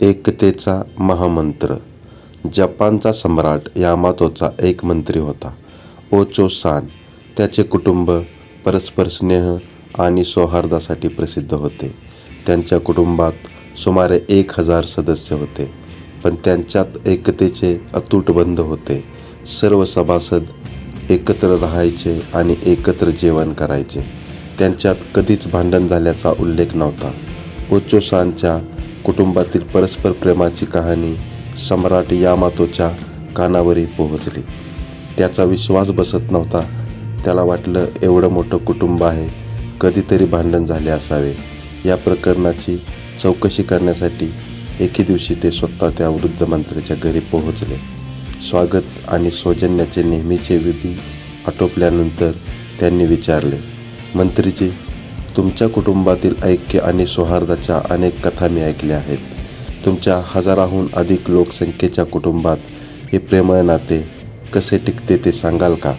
एकतेचा महामंत्र. जपानचा सम्राट यामातोचा एक मंत्री होता. ओचो सान त्याचे कुटुंब परस्पर स्नेह आणि सौहार्दासाठी प्रसिद्ध होते. त्यांच्या कुटुंबात सुमारे एक हजार सदस्य होते पण त्यांच्यात एकतेचे अतूट बंध होते. सर्व सभासद एकत्र राहायचे आणि एकत्र जेवण करायचे. त्यांच्यात कधीच भांडण झाल्याचा उल्लेख नव्हता. ओचोसानच्या कुटुंबातील परस्पर प्रेमाची कहाणी सम्राट यामातोच्या कानावरही पोहोचली. त्याचा विश्वास बसत नव्हता. त्याला वाटलं एवढं मोठं कुटुंब आहे कधीतरी भांडण झाले असावे. या प्रकरणाची चौकशी करण्यासाठी एके दिवशी ते स्वतः त्या वृद्ध मंत्र्याच्या घरी पोहोचले. स्वागत आणि सौजन्याचे नेहमीचे विधी आटोपल्यानंतर त्यांनी विचारले मंत्रीजी तुमच्या कुटुंबातील ऐक्य आणि सौहार्दाच्या अनेक कथा मी ऐकल्या आहेत. तुमच्या हजाराहून अधिक लोकसंख्येच्या कुटुंबात हे प्रेमळ नाते कसे टिकते ते सांगाल का?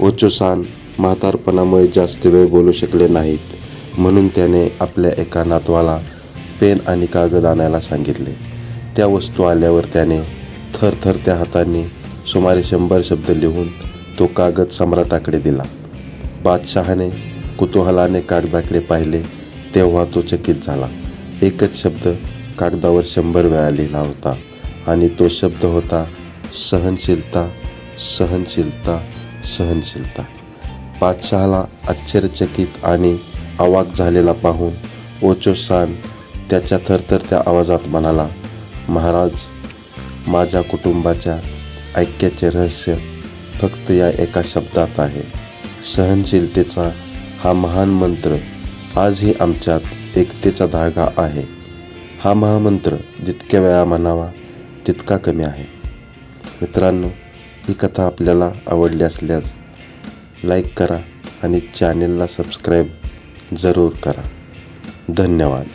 ओचोसान म्हातारपणामुळे जास्त वेळ बोलू शकले नाहीत म्हणून त्याने आपल्या एका नातवाला पेन आणि कागद आणायला सांगितले. त्या वस्तू आल्यावर त्याने थरथरत्या हातांनी सुमारे शंभर शब्द लिहून तो कागद सम्राटाकडे दिला. बादशहाने कुतूहलाने कागदाकडे पाहिले तेव्हा तो चकित झाला. एकच शब्द कागदावर शंभर वेळा लिहिला होता आणि तो शब्द होता सहनशीलता सहनशीलता सहनशीलता. बादशहाला आश्चर्यचकित आणि अवाक झालेला पाहून ओचोसान त्याच्या थरथरत्या आवाजात म्हणाला महाराज माझ्या कुटुंबाच्या ऐक्याचे रहस्य फक्त या एका शब्दात आहे. सहनशीलतेचा हा महान मंत्र आजही आमच्यात एकतेचा धागा आहे. हा महामंत्र जितक्या वेळा म्हणावा तितका कमी आहे. मित्रांनो ही कथा आपल्याला आवडली असल्यास लाईक करा आणि चॅनेलला सबस्क्राईब जरूर करा. धन्यवाद.